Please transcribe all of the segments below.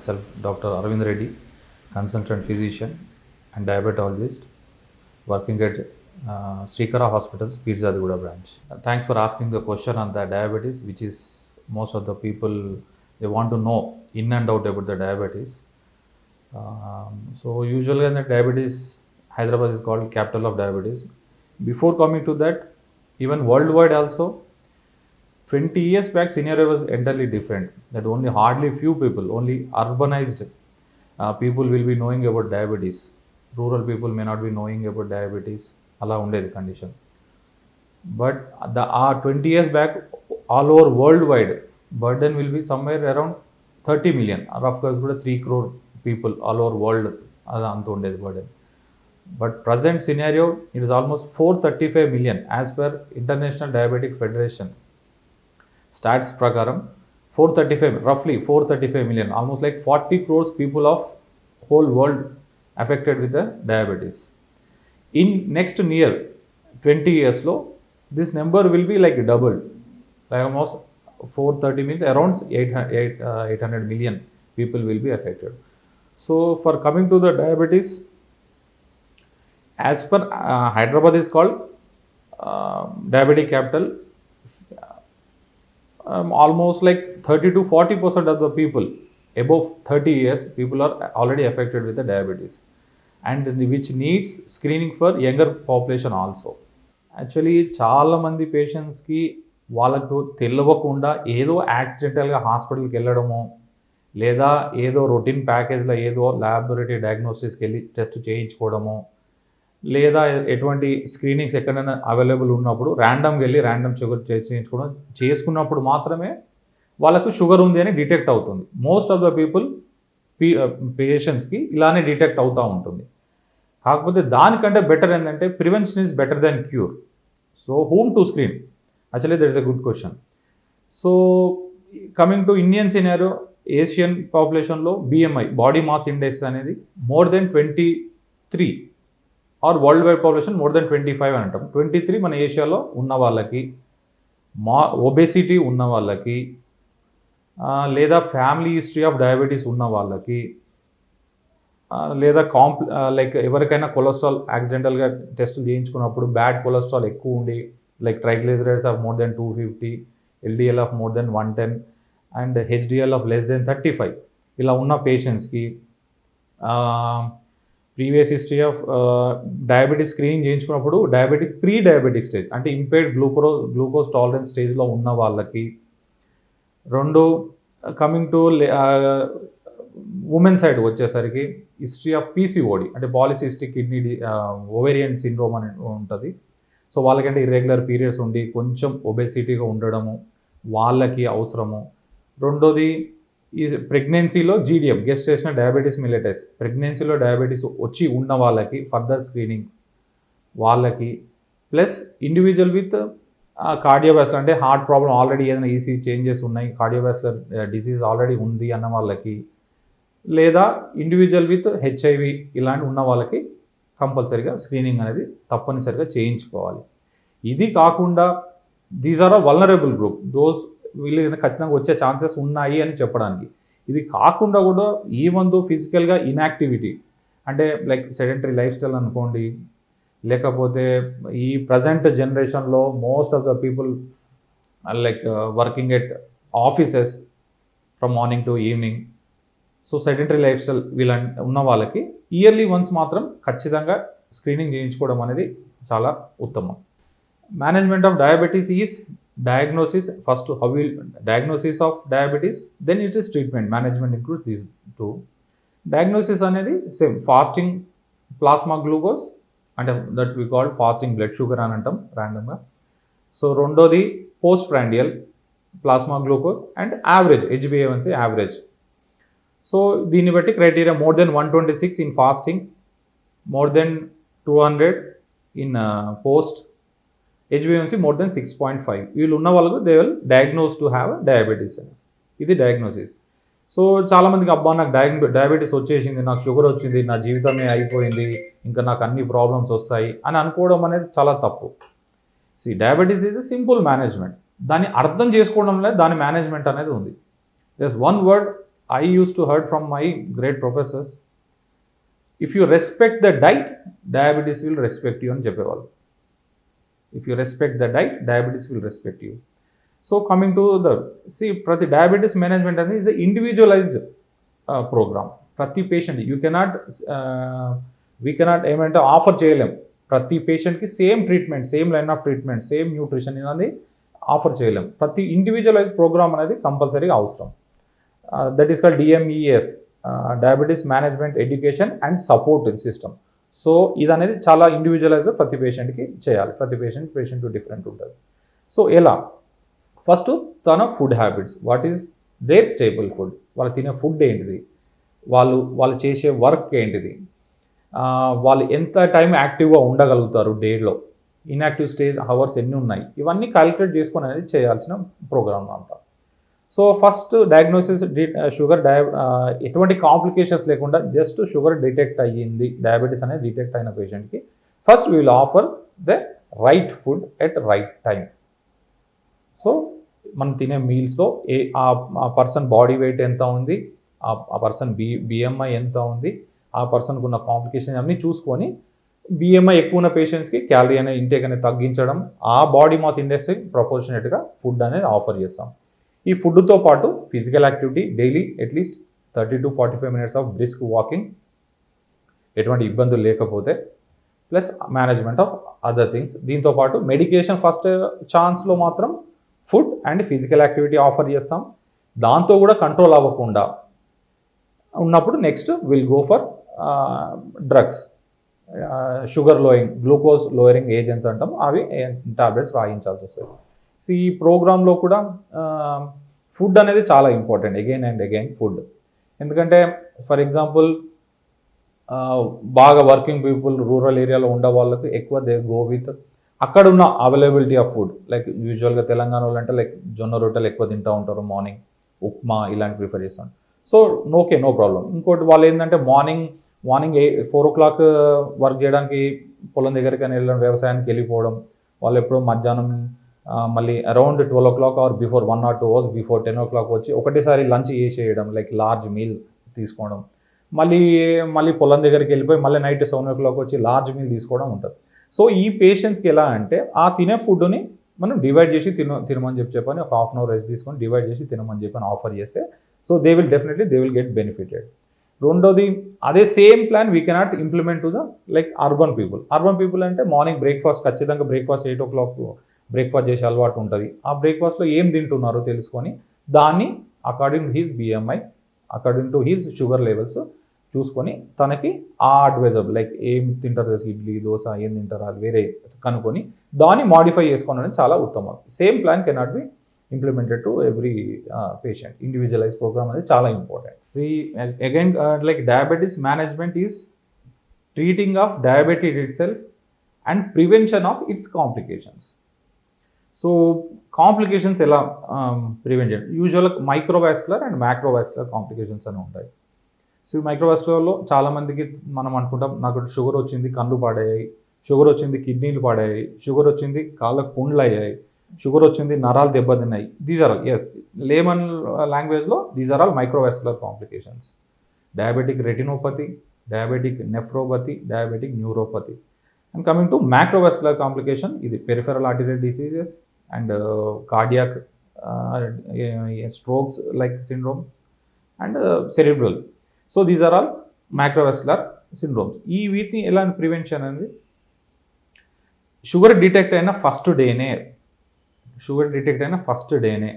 myself, Dr. Arvind Reddy, consultant physician and diabetologist, working at uh, Srikara Hospitals, Pirzadiguda branch. Uh, Thanks for asking the question on the diabetes, which is most of the people they want to know in and out about the diabetes. Um, so usually in the diabetes, Hyderabad is called capital of diabetes. Before coming to that, even worldwide also, 20 years back scenario was entirely different. That only hardly few people, only urbanized uh, people will be knowing about diabetes. Rural people may not be knowing about diabetes. అలా ఉండేది condition but the uh twenty years back all over world wide burden will be somewhere around thirty million rough guess కూడా three crore people all over world అది అంత ఉండేది burden but present scenario it is almost four thirty five million as per International Diabetic Federation Stats ప్రకారం four thirty five రఫ్లీ four thirty five million almost like forty crores people of whole world affected with the diabetes in next near twenty ఇయర్స్లో this number will be like double like almost four thirty means around eight eight eight hundred million people will be affected so for coming to the diabetes as per uh, hyderabad is called uh, diabetic capital um, almost like 30 to 40 percent of the people above 30 years people are already affected with the diabetes and the- which needs screening for younger population also actually చాలామంది పేషెంట్స్కి వాళ్ళకు తెలియకుండా ఏదో యాక్సిడెంటల్గా హాస్పిటల్కి వెళ్ళడము లేదా ఏదో routine ప్యాకేజ్లో ఏదో ల్యాబొరేటరీ డయాగ్నోసిస్కి వెళ్ళి టెస్ట్ చేయించుకోవడము లేదా ఎటువంటి స్క్రీనింగ్స్ ఎక్కడైనా అవైలబుల్ ఉన్నప్పుడు ర్యాండమ్గా వెళ్ళి ర్యాండమ్ షుగర్ చేయించుకోవడం చేసుకున్నప్పుడు మాత్రమే వాళ్ళకు షుగర్ ఉంది అని డిటెక్ట్ అవుతుంది. మోస్ట్ ఆఫ్ ద పీపుల్ పీ పేషెంట్స్కి ఇలానే డిటెక్ట్ అవుతూ ఉంటుంది. కాకపోతే దానికంటే బెటర్ ఏంటంటే prevention is better than cure so whom to screen actually that is a good question so coming to Indian scenario Asian పాపులేషన్లో BMI body mass index అనేది more than twenty three or worldwide population more than twenty five అని అంటాం. Twenty three మన ఏషియాలో ఉన్న వాళ్ళకి మా obesity ఉన్న వాళ్ళకి లేదా ఫ్యామిలీ హిస్టరీ ఆఫ్ డయాబెటీస్ ఉన్న వాళ్ళకి లేదా కాంప్ లైక్ ఎవరికైనా కొలెస్ట్రాల్ యాక్సిడెంటల్గా టెస్టులు చేయించుకున్నప్పుడు బ్యాడ్ కొలెస్ట్రాల్ ఎక్కువ ఉండి like triglycerides of more than two fifty LDL of more than one ten and HDL of less than thirty five ఇలా ఉన్న పేషెంట్స్కి previous history of diabetes screening చేయించుకున్నప్పుడు diabetic pre diabetic stage అంటే impaired glucose glucose tolerance స్టేజ్లో ఉన్న వాళ్ళకి. రెండు coming to women side వచ్చేసరికి history of PCOD అంటే పాలిసిస్టిక్ కిడ్నీ ఓవేరియన్ సిండ్రోమ్ అని ఉంటుంది. సో వాళ్ళకంటే ఇర్రెగ్యులర్ పీరియడ్స్ ఉండి కొంచెం ఒబెసిటీగా ఉండడము వాళ్ళకి అవసరము. రెండోది ఈ ప్రెగ్నెన్సీలో జీడిఎం గెస్టేషన్ డయాబెటీస్ మిలిటెస్ ప్రెగ్నెన్సీలో డయాబెటీస్ వచ్చి ఉన్న వాళ్ళకి ఫర్దర్ స్క్రీనింగ్ వాళ్ళకి ప్లస్ ఇండివిజువల్ విత్ కార్డియోవాస్కులర్ అంటే హార్ట్ ప్రాబ్లం ఆల్రెడీ ఏదైనా ఈసీ చేంజెస్ ఉన్నాయి కార్డియోవాస్కులర్ డిసీజ్ ఆల్రెడీ ఉంది అన్న వాళ్ళకి లేదా ఇండివిజువల్ విత్ హెచ్ఐవి ఇలాంటి ఉన్న వాళ్ళకి కంపల్సరీగా స్క్రీనింగ్ అనేది తప్పనిసరిగా చేయించుకోవాలి. ఇది కాకుండా these are a vulnerable group those వీళ్ళు ఖచ్చితంగా వచ్చే ఛాన్సెస్ ఉన్నాయి అని చెప్పడానికి. ఇది కాకుండా కూడా ఈ మందు ఫిజికల్గా ఇన్యాక్టివిటీ. అంటే లైక్ సెడెంటరీ లైఫ్ స్టైల్ అనుకోండి లేకపోతే ఈ ప్రజెంట్ జనరేషన్లో most of the people like working at offices from morning to evening. So sedentary lifestyle వీళ్ళ ఉన్న వాళ్ళకి ఇయర్లీ వన్స్ మాత్రం ఖచ్చితంగా స్క్రీనింగ్ చేయించుకోవడం అనేది చాలా ఉత్తమం. Management of diabetes is diagnosis first how will diagnosis of diabetes then it is treatment management includes these two diagnosis అనేది సేమ్ ఫాస్టింగ్ ప్లాస్మా గ్లూకోజ్ అంటే that we called fasting blood sugar అని అంటాం ర్యాండమ్గా so రెండోది post prandial plasma glucose and average హెచ్బిఏవన్సీ average so దీన్ని బట్టి criteria more than one twenty six in fasting more than two hundred in post హెచ్బిఎంసి more than six point five వీళ్ళు ఉన్న వాళ్ళకు they will diagnose to have diabetes అని ఇది diagnosis so చాలామందికి అబ్బా నాకు డయాగ్ డయాబెటీస్ వచ్చేసింది నాకు షుగర్ వచ్చింది నా జీవితమే అయిపోయింది ఇంకా నాకు అన్ని ప్రాబ్లమ్స్ వస్తాయి అని అనుకోవడం అనేది చాలా తప్పు. See diabetes is simple management దాన్ని అర్థం చేసుకోవడంలో దాని మేనేజ్మెంట్ అనేది ఉంది. This one word I use to heard from my great professors if you respect the diet diabetes will respect you అని చెప్పేవాళ్ళు. If you respect the diet diabetes will respect you so coming to the see ప్రతి diabetes management అనేది is individualized program ప్రతి patient you cannot we cannot ఏమంటే offer చేయలేం. ప్రతి పేషెంట్కి same treatment same line of treatment same nutrition అనేది offer చేయలేం. ప్రతి ఇండివిజువలైజ్ ప్రోగ్రామ్ అనేది కంపల్సరీగా అవసరం. That is call DMES diabetes management education and support system so ఇది అనేది చాలా ఇండివిజువలైజ్ ప్రతి పేషెంట్కి చేయాలి. ప్రతి పేషెంట్ పేషెంట్ డిఫరెంట్ ఉంటుంది. సో ఎలా? ఫస్ట్ తన food habits what is their staple food వాళ్ళు తినే ఫుడ్ ఏంటిది? వాళ్ళు వాళ్ళు చేసే వర్క్ ఏంటిది? వాళ్ళు ఎంత టైం యాక్టివ్గా ఉండగలుగుతారు డేలో? ఇన్యాక్టివ్ స్టేజ్ అవర్స్ ఎన్ని ఉన్నాయి? ఇవన్నీ క్యాలిక్యులేట్ చేసుకొని అనేది చేయాల్సిన ప్రోగ్రామ్ అంట. సో ఫస్ట్ డయాగ్నోసిస్ షుగర్ డయా ఎటువంటి కాంప్లికేషన్స్ లేకుండా జస్ట్ షుగర్ డిటెక్ట్ అయ్యింది డయాబెటీస్ అనేది డిటెక్ట్ అయిన పేషెంట్కి first we will offer the right food at right time so మనం తినే మీల్స్లో ఏ ఆ పర్సన్ బాడీ వెయిట్ ఎంత ఉంది ఆ పర్సన్ బి బిఎంఐ ఎంత ఉంది ఆ పర్సన్కు ఉన్న కాంప్లికేషన్ అన్నీ చూసుకొని బిఎంఐ ఎక్కువ ఉన్న పేషెంట్స్కి క్యాలరీ అనే ఇంటేక్ అనేది తగ్గించడం ఆ బాడీ మాస్ ఇండెక్స్కి ప్రపోర్షనేట్గా ఫుడ్ అనేది ఆఫర్ చేస్తాం. ఈ ఫుడ్తో పాటు physical activity daily at least thirty to forty five minutes of brisk walking ఎటువంటి ఇబ్బందులు లేకపోతే plus management of other things. దీంతో పాటు మెడికేషన్ ఫస్ట్ ఛాన్స్లో మాత్రం food and physical activity offer చేస్తాం. దాంతో కూడా కంట్రోల్ అవ్వకుండా ఉన్నప్పుడు next will go for drugs. Sugar lowing glucose lowering agents అంటాం అవి టాబ్లెట్స్ రాయించాల్సి వస్తుంది సో ఈ ప్రోగ్రాంలో కూడా ఫుడ్ అనేది చాలా important again and again food ఎందుకంటే ఫర్ ఎగ్జాంపుల్ బాగా వర్కింగ్ పీపుల్ రూరల్ ఏరియాలో ఉండే వాళ్ళకి ఎక్కువ దే గో విత్ అక్కడ ఉన్న అవైలబిలిటీ ఆఫ్ ఫుడ్ లైక్ యూజువల్గా తెలంగాణ వాళ్ళు అంటే లైక్ జొన్న రొట్టెలు ఎక్కువ తింటూ ఉంటారు మార్నింగ్ ఉప్మా ఇలాంటి ప్రిఫర్ చేస్తాను సో ఓకే నో ప్రాబ్లం ఇంకోటి వాళ్ళు ఏంటంటే morning morning a four o'clock work చేయడానికి పొలం దగ్గరికి వెళ్ళడం వ్యవసాయానికి వెళ్ళిపోవడం వాళ్ళు ఎప్పుడో మధ్యాహ్నం మళ్ళీ around twelve o'clock or before one or two hours before ten o'clock వచ్చి ఒకటేసారి లంచ్ చేసేయడం లైక్ లార్జ్ మీల్ తీసుకోవడం. మళ్ళీ మళ్ళీ పొలం దగ్గరికి వెళ్ళిపోయి మళ్ళీ నైట్ సెవెన్ ఓ క్లాక్ వచ్చి లార్జ్ మీల్ తీసుకోవడం ఉంటుంది. సో ఈ పేషెంట్స్కి ఎలా అంటే ఆ తినే ఫుడ్ని మనం డివైడ్ చేసి తిన తినమని చెప్పి చెప్పని ఒక హాఫ్ అన్ అవర్ రెస్ట్ తీసుకొని డివైడ్ చేసి తినమని చెప్పని ఆఫర్ చేస్తే so they will definitely they will get benefited రెండోది అదే same plan we cannot implement to the like urban people urban people అంటే మార్నింగ్ బ్రేక్ఫాస్ట్ ఖచ్చితంగా breakfast eight o'clock breakfast చేసే అలవాటు ఉంటుంది. ఆ బ్రేక్ఫాస్ట్లో ఏం తింటున్నారో తెలుసుకొని దాన్ని according to his BMI according to his sugar levels చూసుకొని తనకి ఆ అడ్వైజబుల్ లైక్ ఏం తింటారు ఇడ్లీ దోశ ఏం తింటారు? అది వేరే కనుక్కొని దాన్ని మాడిఫై చేసుకోవడం చాలా ఉత్తమం. Same plan cannot be implemented to every patient individualize program అనేది చాలా ఇంపార్టెంట్ ఈ again like diabetes management is treating of diabetes itself and prevention of its complications so complications ఎలా ప్రివెంట్ చేయండి? Usual microvascular and macrovascular complications అని ఉంటాయి. So మైక్రోవాస్కులర్లో చాలామందికి మనం అనుకుంటాం నాకు షుగర్ వచ్చింది కళ్ళు పాడయ్యాయి. షుగర్ వచ్చింది కిడ్నీలు పాడాయి షుగర్ వచ్చింది కాళ్ళకు పుండ్లు అయ్యాయి. షుగర్ వచ్చింది నరాలు దెబ్బతిన్నాయి. These are all as layman లాంగ్వేజ్లో these are all microvascular complications diabetic retinopathy diabetic nephropathy diabetic neuropathy and coming to macrovascular complication ఇది peripheral arterial diseases and cardiac strokes like syndrome and cerebral so these are all macrovascular syndromes ఈ వీటిని ఎలా prevention అనేది? Sugar detect అయిన first డేనే sugar detect అయిన first డేనే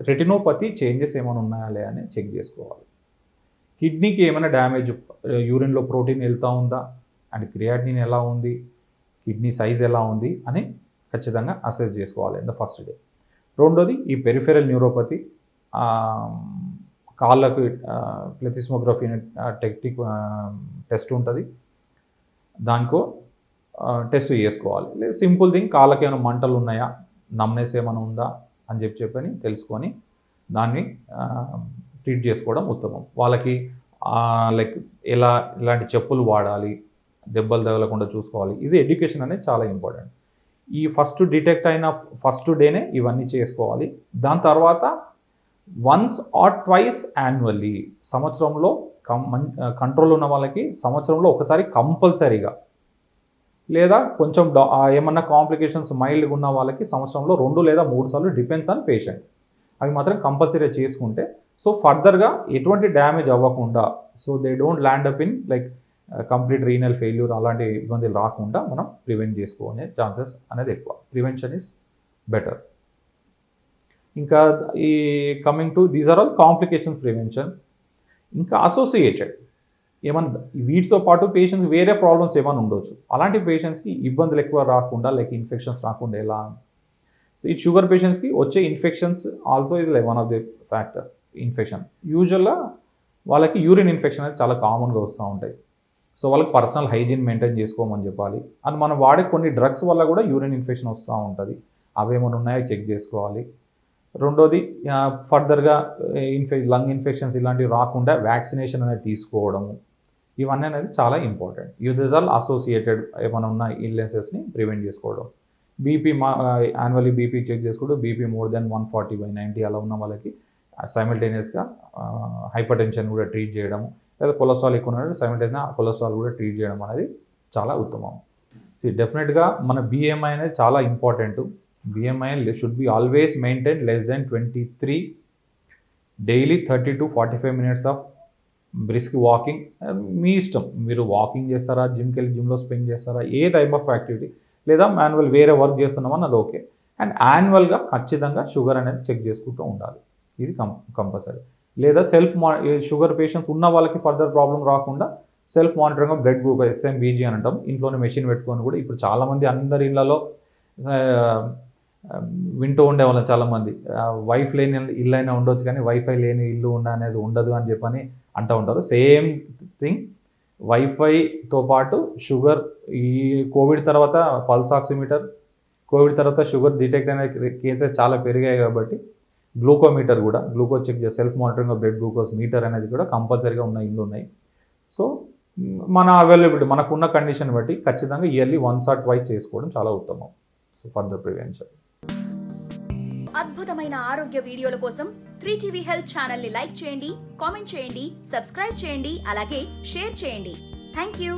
retinopathy changes ఏమైనా ఉన్నాయా లే అని చెక్ చేసుకోవాలి. కిడ్నీకి ఏమైనా డ్యామేజ్ యూరిన్లో ప్రోటీన్ వెళ్తూ ఉందా? అండ్ క్రియాటిన్ ఎలా ఉంది? కిడ్నీ సైజ్ ఎలా ఉంది? అని ఖచ్చితంగా అసెస్ చేసుకోవాలి ఇన్ ద ఫస్ట్ డే రెండోది ఈ పెరిఫెరల్ న్యూరోపతి కాళ్ళకు ప్లెథిస్మోగ్రఫీ టెక్టిక్ టెస్ట్ ఉంటుంది. దానికో టెస్ట్ చేసుకోవాలి. లేదు సింపుల్ థింగ్ కాళ్ళకి ఏమైనా మంటలు ఉన్నాయా? నమ్నెస్ ఏమైనా ఉందా? అని చెప్పి చెప్పని తెలుసుకొని దాన్ని ట్రీట్ చేసుకోవడం ఉత్తమం. వాళ్ళకి లైక్ ఎలా ఇలాంటి చెప్పులు వాడాలి? దెబ్బలు తగలకుండా చూసుకోవాలి. ఇది ఎడ్యుకేషన్ అనేది చాలా ఇంపార్టెంట్. ఈ ఫస్ట్ డిటెక్ట్ అయిన ఫస్ట్ డేనే ఇవన్నీ చేసుకోవాలి. దాని తర్వాత వన్స్ ఆర్ ట్వైస్ యాన్యువల్లీ సంవత్సరంలో కం కంట్రోల్ ఉన్న వాళ్ళకి సంవత్సరంలో ఒకసారి కంపల్సరీగా లేదా కొంచెం ఏమన్నా కాంప్లికేషన్స్ మైల్డ్గా ఉన్న వాళ్ళకి సంవత్సరంలో రెండు లేదా మూడు సార్లు డిపెండ్స్ ఆన్ పేషెంట్. అవి మాత్రం కంపల్సరీ చేసుకుంటే సో ఫర్దర్గా ఎటువంటి డ్యామేజ్ అవ్వకుండా so they don't land up in like complete renal failure అలాంటి ఇబ్బందులు రాకుండా మనం ప్రివెంట్ చేసుకోనే ఛాన్సెస్ అనేది ఎక్కువ. Prevention is better. ఇంకా ఈ coming to these are all complications prevention. ఇంకా అసోసియేటెడ్. ఏమన్నా వీటితో పాటు పేషెంట్స్ వేరే ప్రాబ్లమ్స్ ఏమైనా ఉండొచ్చు. అలాంటి పేషెంట్స్కి ఇబ్బందులు ఎక్కువ రాకుండా లైక్ ఇన్ఫెక్షన్స్ రాకుండా ఎలా? సో ఈ షుగర్ పేషెంట్స్కి వచ్చే infections also is like one of the factor infection. యూజువల్గా వాళ్ళకి యూరిన్ ఇన్ఫెక్షన్ అనేది చాలా కామన్గా వస్తూ ఉంటాయి. సో వాళ్ళకి పర్సనల్ హైజీన్ మెయింటైన్ చేసుకోమని చెప్పాలి. అండ్ మనం వాడే కొన్ని డ్రగ్స్ వల్ల కూడా యూరిన్ ఇన్ఫెక్షన్ వస్తూ ఉంటుంది. అవేమైనా ఉన్నాయో చెక్ చేసుకోవాలి. రెండోది ఫర్దర్గా ఇన్ఫె లంగ్ ఇన్ఫెక్షన్స్ ఇలాంటివి రాకుండా వ్యాక్సినేషన్ అనేది తీసుకోవడము. ఇవన్నీ అనేది చాలా ఇంపార్టెంట్. యూజ్ ఆల్ అసోసియేటెడ్ ఏమైనా ఉన్న ఇల్నెసెస్ని ప్రివెంట్ చేసుకోవడం. బీపీ మా యాన్యువల్లీ బీపీ చెక్ చేసుకోవడం BP more than one forty by ninety అలా ఉన్న వాళ్ళకి సైమిల్టేనియస్గా హైపర్ టెన్షన్ కూడా ట్రీట్ చేయడము. లేదా కొలెస్ట్రాల్ ఎక్కువ ఉన్నట్టు సైమిల్టేనియస్గా కొలెస్ట్రాల్ కూడా ట్రీట్ చేయడం అనేది చాలా ఉత్తమం. సి డెఫినెట్గా మన బిఎంఐ అనేది చాలా important BMI should be always maintain less than twenty three daily thirty to forty five minutes of brisk walking మీ ఇష్టం. మీరు వాకింగ్ చేస్తారా? జిమ్కి వెళ్ళి జిమ్లో స్పెండ్ చేస్తారా? ఏ టైప్ ఆఫ్ యాక్టివిటీ లేదా మాన్యువల్ వేరే వర్క్ చేస్తున్నామని అది ఓకే అండ్ యాన్యువల్గా ఖచ్చితంగా షుగర్ అనేది చెక్ చేసుకుంటూ ఉండాలి. ఇది కం కంపల్సరీ లేదా సెల్ఫ్ మా షుగర్ పేషెంట్స్ ఉన్న వాళ్ళకి ఫర్దర్ ప్రాబ్లం రాకుండా self monitoring blood glucose SMBG అని అంటాం ఇంట్లోనే మెషిన్ పెట్టుకొని కూడా ఇప్పుడు చాలామంది అందరి ఇళ్ళలో వింటూ ఉండేవాళ్ళం చాలామంది. వైఫ్ లేని ఇల్లు అయినా ఉండొచ్చు కానీ వైఫై లేని ఇల్లు ఉండ అనేది ఉండదు అని చెప్పని అంటూ ఉంటారు. సేమ్ థింగ్ వైఫైతో పాటు షుగర్ ఈ కోవిడ్ తర్వాత పల్స్ ఆక్సిమీటర్ కోవిడ్ తర్వాత షుగర్ డిటెక్ట్ అనే కేసెస్ చాలా పెరిగాయి కాబట్టి గ్లూకోమీటర్ కూడా గ్లూకోజ్ చెక్ చేసే self monitoring of blood glucose meter అనేది కూడా కంపల్సరీగా ఉన్న ఇల్లు ఉన్నాయి. సో మన అవైలబిలిటీ మనకున్న కండిషన్ బట్టి ఖచ్చితంగా ఇయర్లీ వన్స్ ఆర్ ట్వైస్ చేసుకోవడం చాలా ఉత్తమం. So further prevention. అద్భుతమైన ఆరోగ్య వీడియోల కోసం త్రీ టీవీ హెల్త్ ఛానల్ని లైక్ చేయండి కామెంట్ చేయండి సబ్స్క్రైబ్ చేయండి అలాగే షేర్ చేయండి. Thank you